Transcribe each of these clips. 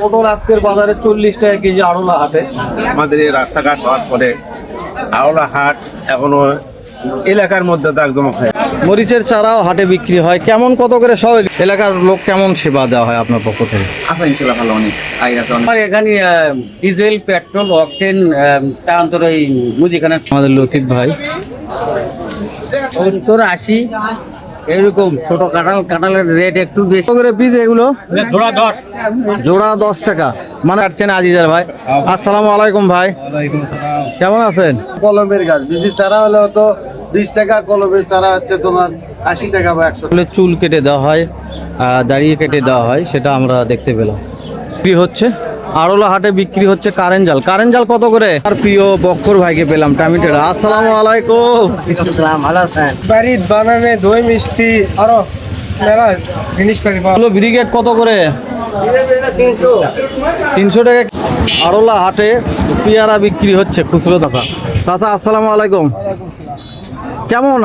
পটল আজকের বাজারে চল্লিশ টাকা কেজি আড়লা হাটে। আমাদের এই রাস্তাঘাট হওয়ার পরে আওলা হাট এখনও এলাকার মধ্যে তো একদম হয়। মরিচের চারাও হাটে বিক্রি হয়। কেমন কত করে সব এলাকার লোক কেমন সেবা দেওয়া হয় আপনার পক্ষ থেকে? আচ্ছা ইনশাল্লাহ ভালো অনেক আমার এখানে ডিজেল পেট্রোল অকটেন তার অন্তর এই মুদিখানা আমাদের লতিফ ভাই। সত্তর আশি। এরকম ছোট কাঁঠাল কাঁঠালের রেট একটু বেশি। করে পিস এগুলো? জোড়া দশ। টাকা। মানে আসছেন আজিজার ভাই। আসসালামু আলাইকুম ভাই। কেমন আছেন? কলমের গাছ। বিজি চারা হলে তো বিশ টাকা কলমের চারা হচ্ছে তোমার আশি টাকা বা একশো চুল কেটে দেওয়া হয় দাঁড়িয়ে কেটে দেওয়া হয় সেটা আমরা দেখতে পেলাম। বিক্রি হচ্ছে? আড়লা হাটে বিক্রি হচ্ছে কারেন্ট জাল। কারেন্ট জাল কত করে? আর প্রিয় বক্কর ভাইকে পেলাম টামিটেরা আসসালামু আলাইকুম। ভালো আছেন? বাড়ির বানানে দই মিষ্টি আরও মেলা জিনিস হলো ব্রিগেড কত করে? তিনশো টাকা। আড়লা হাটে পেয়ারা বিক্রি হচ্ছে খুচরো দাদা চাচা আসসালামু আলাইকুম। কেমন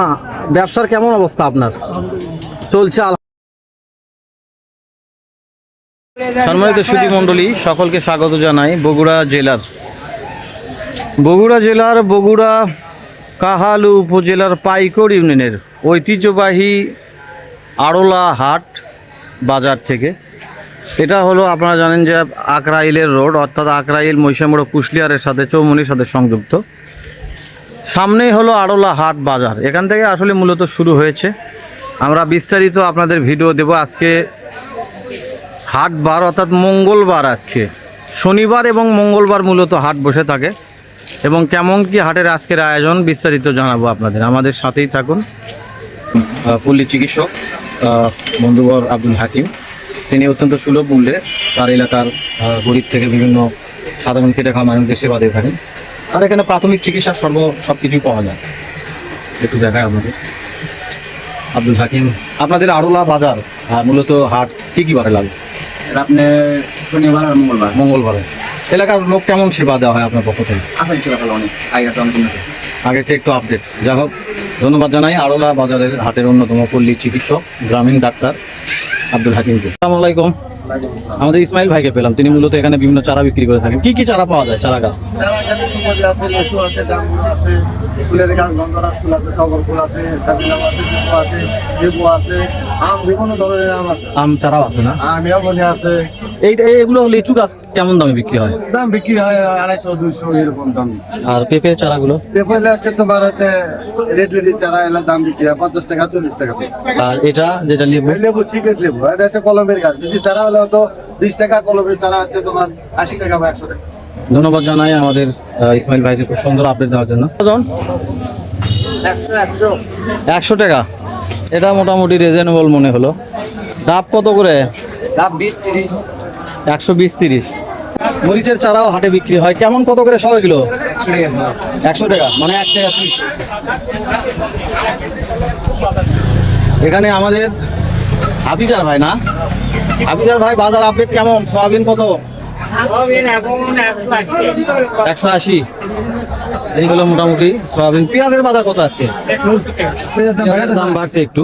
ব্যবসার কেমন অবস্থা আপনার? চলছে সম্মানিত সুধী মণ্ডলী, সকলকে স্বাগত জানাই বগুড়া জেলার। বগুড়া জেলার বগুড়া কাহালু উপজেলার পাইকর ইউনিয়নের ঐতিহ্যবাহী আড়লা হাট বাজার থেকে। এটা হলো আপনারা জানেন যে আকরাইলের রোড, অর্থাৎ আকরাইল মৈশামুড়ো কুশলিয়ারের সাথে চৌমনির সাথে সংযুক্ত। সামনেই হলো আড়লা হাট বাজার। এখান থেকে আসলে মূলত শুরু হয়েছে। আমরা বিস্তারিত আপনাদের ভিডিও দেব। আজকে হাট বার অর্থাৎ মঙ্গলবার আজকে। শনিবার এবং মঙ্গলবার মূলত হাট বসে থাকে এবং কেমন কি হাটের আজকের আয়োজন বিস্তারিত জানাব আপনাদের। আমাদের সাথেই থাকুন। পল্লী চিকিৎসক বন্ধুবর আব্দুল হাকিম। তিনি অত্যন্ত সুলভ মূল্যে তার এলাকার গরিব থেকে বিভিন্ন সাধারণ খেটে খাওয়া মানুষদের সেবা দিয়ে থাকেন। আর এখানে প্রাথমিক চিকিৎসা সর্ব সব কিছুই পাওয়া যায়। একটু দেখায় আমাদের আব্দুল হাকিম, আপনাদের আরোলা বাজার মূলত হাট কী কি বারে লাগে? আপনি শনিবার আর মঙ্গলবার। মঙ্গলবারে। এলাকার লোক কেমন সেবা দেওয়া হয় আপনার পক্ষ থেকে? আচ্ছা ইনশাল্লাহ ভালো অনেক আগে আছে অনেক উন্নতি আগে। চেয়ে একটু আপডেট যাই হোক ধন্যবাদ জানাই আড়লা বাজারের হাটের অন্যতম পল্লী চিকিৎসক গ্রামীণ ডাক্তার আব্দুল হাকিমকে আসসালামু আলাইকুম। আমাদের ইসমাইল ভাইকে পেলাম। তিনি মূলত এখানে বিভিন্ন চারা বিক্রি করে থাকেন। কি কি চারা পাওয়া যায় চারা গাছ? চারা গাছে সুপারি আছে লেচু আছে জামরুল আছে ফুলের গাছ গন্ধরাজ ফুল আছে টগর ফুল আছে সাবিলাম আছে লেবু আছে লেবু আছে আম বিভিন্ন ধরনের আম আছে। আম চারাও আছে না? আমিও বলে আছে। এইটা এগুলো লিচু গাছ কেমন দামে বিক্রি হয়? দাম বিক্রি হয় আড়াইশো দুইশো এরকম দাম। আর পেঁপে চারাগুলো? পেপারে হচ্ছে তোমার হচ্ছে রেড রেডি চারা এলার দাম বিক্রি হয় পঞ্চাশ টাকা চল্লিশ টাকা আর এটা যেটা লেবু? লেবু সিক্রেট লেবু এটা হচ্ছে কলমের গাছ। বেশি চারা হলে তো বিশ টাকা কলমের চারা হচ্ছে তোমার আশি টাকা বা একশো টাকা। ধন্যবাদ জানাই আমাদের ইসমাইল ভাইকে খুব সুন্দর আপডেট দেওয়ার জন্য। একশো টাকা? এটা মোটামুটি রিজনেবল মনে হলো। ডাব কত করে? দাম বিশ তিরিশ। একশো বিশ তিরিশ। মরিচের চারাও হাটে বিক্রি হয়। কেমন কত করে সবাই কিলো একশো টাকা। মানে এক টাকা। এখানে আমাদের হাফিজার ভাই না? হাফিজার ভাই বাজার আপডেট কেমন? সয়াবিন কত? একশো আশি। এইগুলো মোটামুটি সয়াবিন। পেঁয়াজের বাজার কত আজকে? দাম বাড়ছে একটু।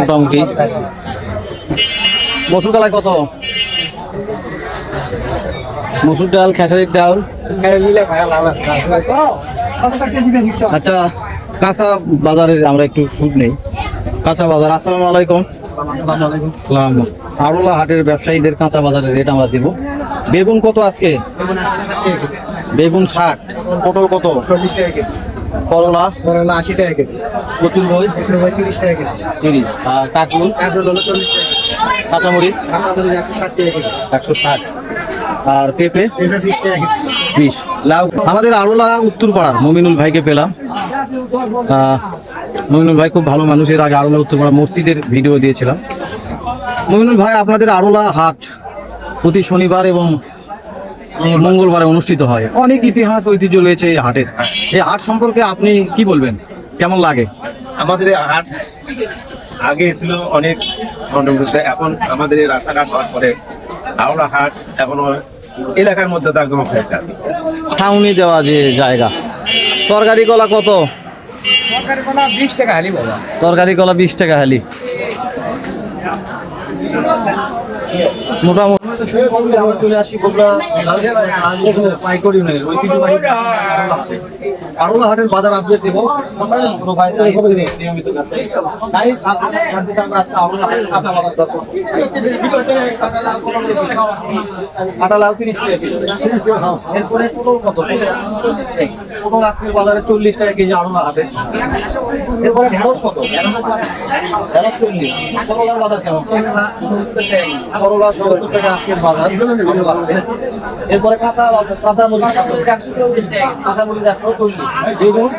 মোটামুটি। মসুর ডাল কত? মসুর ডাল খেসারির ডাল। আচ্ছা কাঁচা বাজারের আমরা একটু শুট নেই। কাঁচা বাজার আসসালামু আলাইকুম। সালাম। আরোলা হাটের ব্যবসায়ীদের কাঁচা বাজারের রেট আমরা দিব। বেগুন কত আজকে? বেগুন ষাট। পটল কত? চল্লিশ টাকা কেজি। করলা? করলা আশি টাকা কেজি। প্রচুর বই? তিরিশ টাকা কেজি। তিরিশ। আর কাকুল কাঁকড় হলো চল্লিশ টাকা কাঁচামরিচ? কাঁচামরিচ একশো ষাট টাকা কেজি। একশো ষাট। আর পেঁপে? এটা বিশ টাকা কেজি। বিশ। লাউ? আমাদের আরোলা উত্তরপাড়ার মমিনুল ভাইকে পেলাম। মমিনুল ভাই খুব ভালো মানুষ। এর আগে আরোলা উত্তরপাড়া মসজিদের ভিডিও দিয়েছিলাম। মমিনুল ভাই আপনাদের আরোলা হাট প্রতি শনিবার এবং মঙ্গলবারে অনুষ্ঠিত হয়। অনেক ইতিহাস ঐতিহ্য রয়েছে এই হাটের। এই হাট সম্পর্কে আপনি কি বলবেন? কেমন লাগে? আমাদের এই হাট আগে ছিল অনেক এখন আমাদের এই রাস্তাঘাট হওয়ার পরে আওলা হাট এখনও এলাকার মধ্যে তো একদম যায় দেওয়া যে জায়গা। তরকারি কলা কত? বিশ টাকা হালি বাবা। তরকারি কলা বিশ টাকা হালি। মোটামুটি আমরা চলে আসি বগুড়া পাইকরি ইউনিয়নের ঐতিহ্যবাহী আরোলা হাটের বাজার আপডেট দেবো। নিয়মিত তাই লাউ তিরিশ এরপরে কত? আজকের বাজারে চল্লিশ টাকা কেজি আরোলা হাটে এরপরে ঢেঁড়স কত? ঢেঁড়স চল্লিশ। করলার বাজার কেমন? করলা সত্তর টাকা আজকের বাজার। এরপরে কাঁচা বাজার কাঁচা মরিচ কাঁচা মরিচ একশো চল্লিশ। বেগুন?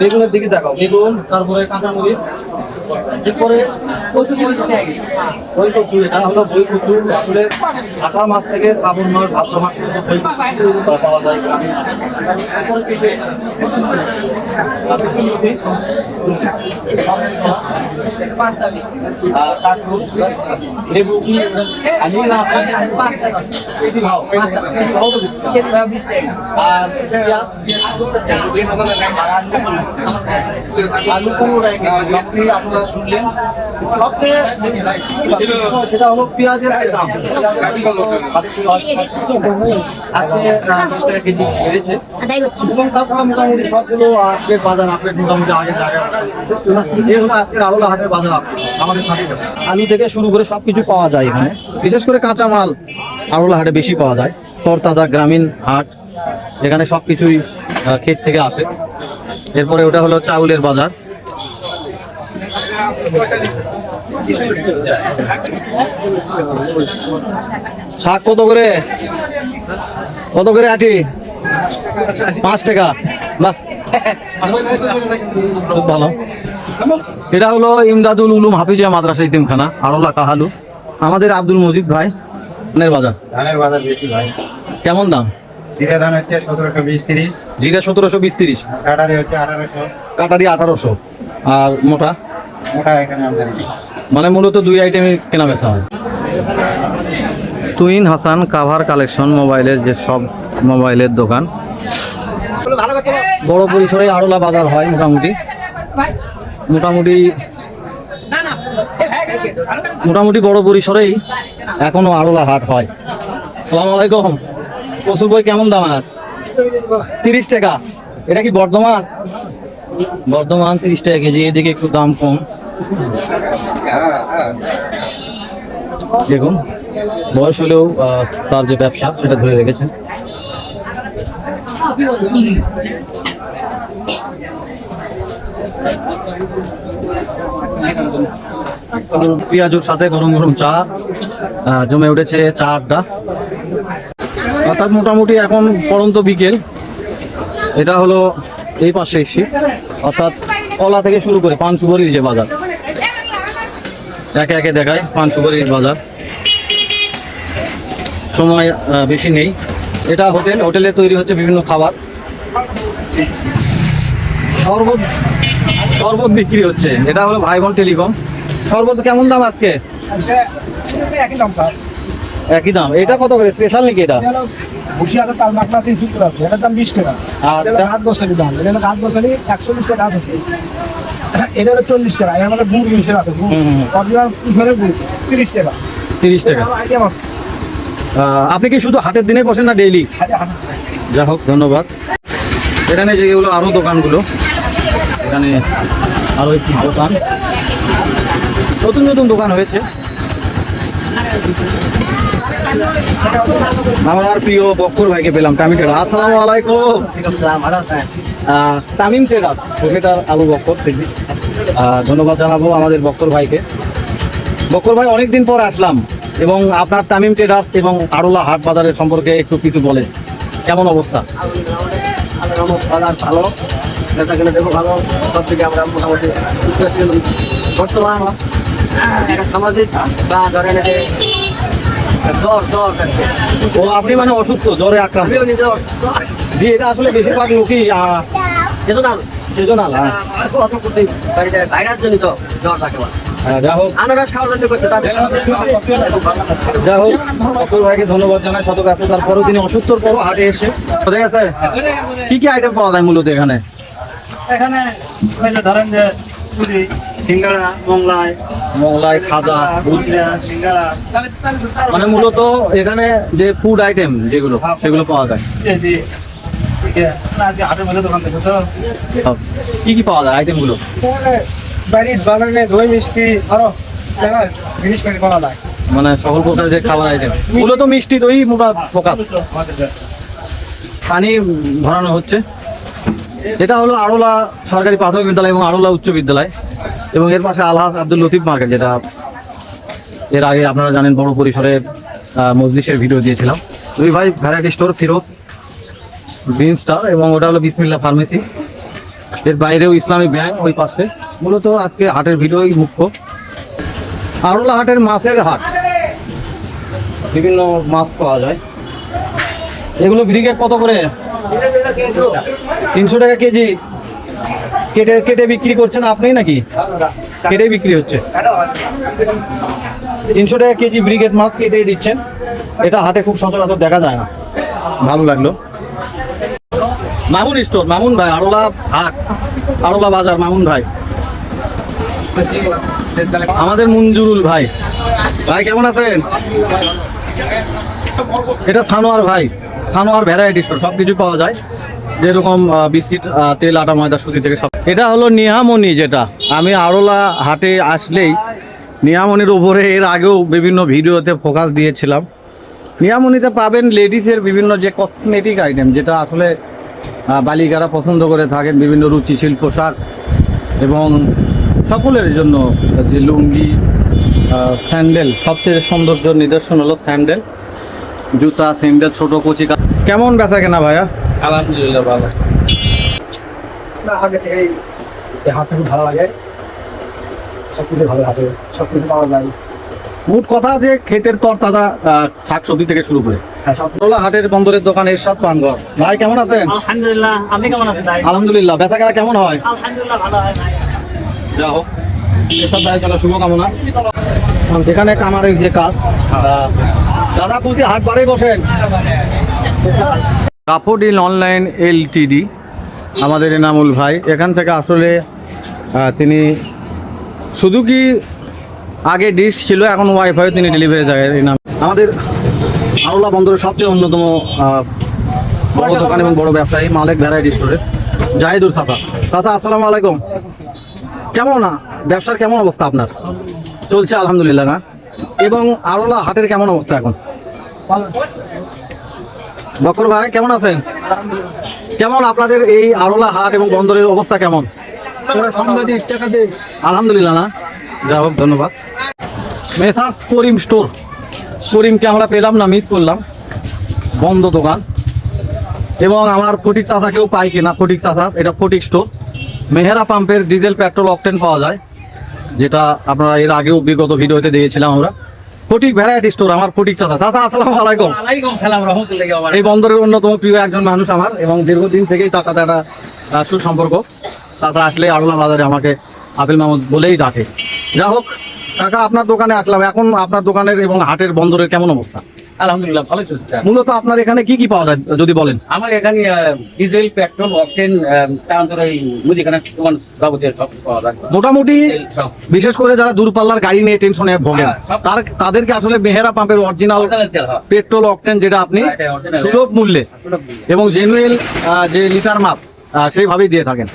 বেগুনের দিকে দেখাও। বেগুন তারপরে কাঁচা মরিচ এরপরে বই কচু এটা হলো বই কচু আসলে আষাঢ় মাস থেকে শ্রাবণ মাস ভাদ্র মাস পর্যন্ত বই পাওয়া যায়। লেবু কি আমি না। আর পেঁয়াজ আলু। আপনারা শুনলেন। সবচেয়ে সেটা হলো পেঁয়াজের দাম। আজকে আহ, দশ টাকা কেজি বেড়েছে। এবং তাছাড়া মোটামুটি সবগুলো আপডেট বাজার আপডেট মোটামুটি আগে জায়গায় এই হলো আজকের আরোলা হাটের বাজার আপডেট আমাদের সাথে আলু থেকে শুরু করে সবকিছু পাওয়া যায় এখানে। বিশেষ করে কাঁচা মাল আরোলা হাটে বেশি পাওয়া যায়। তরতাজা গ্রামীণ হাট এখানে সবকিছুই আহ, ক্ষেত থেকে আসে। এরপরে ওটা হলো চাউলের বাজার। শাক কত করে? কত করে আটি? পাঁচ টাকা। বাহ। খুব ভালো। এটা হলো ইমদাদুল উলুম হাফিজিয়া মাদ্রাসা ইতিমখানা আরোলা কাহালু। আমাদের আব্দুল মজিদ ভাই ধানের বাজার। ধানের বাজার বেশি ভাই। কেমন দাম? জিরা ধান হচ্ছে সতেরোশো বিশ তিরিশ। জিরা সতেরোশো বিশ তিরিশ। কাটারি হচ্ছে আঠারোশো। কাটারি আঠারোশো। আর মোটা? মোটা এখানে আমদানি মানে মূলত দুই আইটেমই কেনা বেচা হয়। তুইন হাসান কাভার কালেকশন মোবাইলের যে সব মোবাইলের দোকান। বড় পরিসরে আরোলা বাজার হয় মোটামুটি। মোটামুটি মোটামুটি বড় পরিসরেই এখনও আরোলা হাট হয়। সালাম আলাইকুম। কচুর বই কেমন দাম আছে তিরিশ টাকা। এটা কি বর্ধমান? বর্ধমান তিরিশ টাকা কেজি, এদিকে একটু দাম কম। দেখুন, বয়স হলেও তার যে ব্যবসা, সেটা ধরে রেখেছে পেঁয়াজুর সাথে গরম গরম চা জমে উঠেছে চা আড্ডা। অর্থাৎ মোটামুটি এখন পরন্ত বিকেল। এটা হলো এই পাশে এসে। অর্থাৎ কলা থেকে শুরু করে পান সুপারির যে বাজার। একে একে দেখায় পান সুপারির বাজার। সময় বেশি নেই। এটা হোটেল, হোটেলে তৈরি হচ্ছে বিভিন্ন খাবার। শরবত শরবত বিক্রি হচ্ছে। এটা হলো ভাই বোন টেলিকম। শরবত কেমন দাম আজকে? একই দাম। এটা কত করে? স্পেশাল নাকি এটা? তাল আছে সুতর আছে। এটার দাম বিশ টাকা। আর হাত বসালি দাম। এটা হলো হাত বসালি একশো বিশ টাকা আছে। এটা হলো চল্লিশ টাকা। এর মধ্যে গুড় মিশে আছে গুড়। হুম, হুম, হুম। অরিজিনাল কিশোরের গুড় তিরিশ টাকা। তিরিশ টাকা। আইটেম আছে। আপনি কি শুধু হাটের দিনে বসেন না ডেইলি যা হোক ধন্যবাদ। এখানে যেগুলো আরও দোকানগুলো এখানে আরও একটি দোকান। নতুন নতুন দোকান হয়েছে। আমার আর প্রিয় বক্কর ভাইকে পেলাম তামিম ট্রেডার। আসসালামু আলাইকুম। তামিম ট্রেডার প্রফেটার আবু বক্কর সিদ্দিক ধন্যবাদ জানাব আমাদের বক্কর ভাইকে। বক্কর ভাই অনেকদিন পর আসলাম এবং আপনার তামিম ট্রেডার্স এবং আরোলা হাট বাজারের সম্পর্কে একটু কিছু বলেন। কেমন অবস্থা? বাজার ভালো বেচা কিনে দেখো ভালো। সব থেকে আমরা মোটামুটি বর্তমান একটা সামাজিক বা ধরেন জ্বর জ্বর ও আপনি মানে অসুস্থ জ্বরে আক্রান্ত? আমিও নিজে অসুস্থ? জি এটা আসলে বেশিরভাগ লোকই সেজনাল সেজনাল ভাইরাস জনিত জ্বর থাকে যা হোক। আনারস খাওয়ার জন্য করতে যা হোক ভাইকে ধন্যবাদ জানাই শতক আছে। তারপরেও তিনি অসুস্থর পরও হাটে এসে ঠিক আছে কি কি আইটেম পাওয়া যায় মূলত এখানে? এখানে ধরেন যে চুরি সিঙ্গাড়া খাজা ভুজিয়া সিঙ্গাড়া মানে মূলত এখানে যে ফুড আইটেম যেগুলো সেগুলো পাওয়া যায়। তো। কি কি পাওয়া যায় আইটেমগুলো বাড়ির বাগানে দই মিষ্টি আরও জানা জিনিসপাতি পাওয়া যায়। মানে সকল প্রকার যে খাবার আইটেম মূলত মিষ্টি দই ফোকাস পানি ভরানো হচ্ছে। এটা হলো আড়লা সরকারি প্রাথমিক বিদ্যালয় এবং আড়লা উচ্চ বিদ্যালয়। এবং এর পাশে আলহাজ আব্দুল লতিফ মার্কেট যেটা এর আগে আপনারা জানেন বড় পরিসরে আহ, মজলিসের ভিডিও দিয়েছিলাম। দুই ভাই variety store Firoz green star এবং ওটা হলো বিসমিল্লা ফার্মেসি। এর বাইরেও ইসলামিক ব্যাংক ওই পাশে। মূলত আজকে হাটের ভিডিওই মুখ্য। আরোলা হাটের মাছের হাট। বিভিন্ন মাছ পাওয়া যায়। এগুলো ব্রিগেড কত করে? তিনশো টাকা কেজি। কেটে কেটে বিক্রি করছেন আপনি নাকি? কেটে বিক্রি হচ্ছে। তিনশো টাকা কেজি ব্রিগেড মাছ কেটে দিচ্ছেন। এটা হাটে খুব সচরাচর দেখা যায় না। ভালো লাগল। মামুন স্টোর, মামুন ভাই, আরোলা হাট, আরোলা বাজার, মামুন ভাই। আমাদের মঞ্জুরুল ভাই। ভাই, কেমন আছেন? এটা সানোয়ার ভাই। সানোয়ার ভ্যারাইটি স্টোর সব কিছু পাওয়া যায়। যেরকম বিস্কিট তেল, আটা, ময়দা, সুতি থেকে সব এটা হলো নিহামনি যেটা। আমি আরোলা হাটে আসলেই নিহামনির উপরে, এর আগেও বিভিন্ন ভিডিওতে ফোকাস দিয়েছিলাম। নিয়ামনিতে পাবেন লেডিসের বিভিন্ন যে কসমেটিক আইটেম যেটা আসলে বালিকারা পছন্দ করে থাকেন, বিভিন্ন রুচিশীল পোশাক এবং সকলের জন্য যে লুঙ্গি স্যান্ডেল সবচেয়ে সৌন্দর্য নিদর্শন হলো স্যান্ডেল জুতা স্যান্ডেল ছোট কচি, কা- কেমন বেচা কেনা ভাইয়া? আলহামদুলিল্লাহ ভালো। না আগে থেকেই এই হাটটা খুব ভালো লাগে। সব কিছু ভালো হাটে সব কিছু পাওয়া যায়। মোট কথা যে ক্ষেতের তর তাজা শাক সবজি থেকে শুরু করে। হ্যাঁ হাটের বন্দরের দোকান এরশাদ পানঘর। ভাই কেমন আছেন? আলহামদুলিল্লাহ আপনি কেমন আছেন ভাই? আলহামদুলিল্লাহ বেচা কেনা কেমন হয়? আলহামদুলিল্লাহ ভালো হয় ভাই। যা হোক এসব ভাইয়ের জন্য শুভকামনা। এখানে কামারের যে কাজ দাদা পুঁতি হাট বারে বসেন কাপড়িল অনলাইন এলটিডি আমাদের এনামুল ভাই। এখান থেকে আসলে তিনি শুধু কি আগে ডিশ ছিল, এখন ওয়াইফাই তিনি ডেলিভারি দেয় এই নাম আমাদের আরোলা বন্দরের সবচেয়ে অন্যতম বড় দোকান এবং বড় ব্যবসায়ী মালিক ভ্যারাইটি স্টোরের জাহিদুর সাফা। চাচা আসসালামু আলাইকুম। কেমন না ব্যবসার কেমন অবস্থা আপনার? চলছে আলহামদুলিল্লাহ, না? এবং আরোলা হাটের কেমন অবস্থা এখন? বকর ভাই, কেমন আছেন? কেমন আপনাদের এই আরোলা হাট এবং বন্দরের অবস্থা কেমন? আলহামদুলিল্লাহ না। যা হোক ধন্যবাদ। Messrs Karim store. করিমকে আমরা পেলাম না মিস করলাম। বন্ধ দোকান। এবং আমার ফটিক চাচাকেও পাই কিনা? ফটিক চাচা এটা ফটিক স্টোর। মেহেরা পাম্পের ডিজেল পেট্রোল অকটেন পাওয়া যায়। যেটা আপনারা এর আগেও বিগত ভিডিওতে দিয়েছিলাম আমরা। ফটিক ভ্যারাইটি স্টোর আমার ফটিক চাচা। চাচা আসসালামু আলাইকুম। ওয়ালাইকুম সালাম রহমতুল্লাহি এই বন্দরের অন্যতম প্রিয় একজন মানুষ আমার এবং দীর্ঘদিন থেকেই তার সাথে একটা সুসম্পর্ক। তাছাড়া আসলে আড়লা বাজারে আমাকে আপিল মাহমুদ বলেই ডাকে। যা হোক কাকা আপনার দোকানে আসলাম। এখন আপনার দোকানের এবং হাটের বন্দরের কেমন অবস্থা? আলহামদুলিল্লাহ ভালো চলছে। মূলত আপনার এখানে কি কি পাওয়া যায় যদি বলেন? আমার এখানে ডিজেল পেট্রোল অকটেন তারপর এই মুদিখানা দোকান যাবতীয় সব পাওয়া যায়। মোটামুটি বিশেষ করে যারা দূরপাল্লার গাড়ি নিয়ে টেনশনে ভোগেন হ্যাঁ, তার তাদেরকে আসলে মেহেরা পাম্পের অরিজিনাল হ্যাঁ। পেট্রোল অকটেন যেটা আপনি। সুলভ মূল্যে এবং জেনুয়েল যে লিটার মাপ সেইভাবেই দিয়ে থাকেন।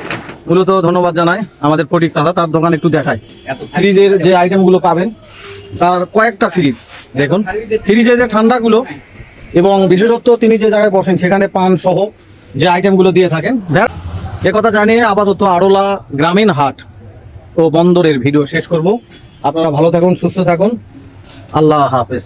মূলত ধন্যবাদ জানাই আমাদের ফটিক চাচা তার দোকান একটু দেখায় ফ্রিজের যে আইটেমগুলো পাবেন তার কয়েকটা ফ্রিজ দেখুন, ফ্রিজে যে ঠান্ডাগুলো এবং বিশেষত্ব তিনি যে জায়গায় বসেন সেখানে পান সহ যে আইটেমগুলো দিয়ে থাকেন। কথা জানিয়ে আপাতত আরোলা গ্রামীণ হাট ও বন্দরের ভিডিও শেষ করব। আপনারা ভালো থাকুন, সুস্থ থাকুন। আল্লাহ হাফেজ।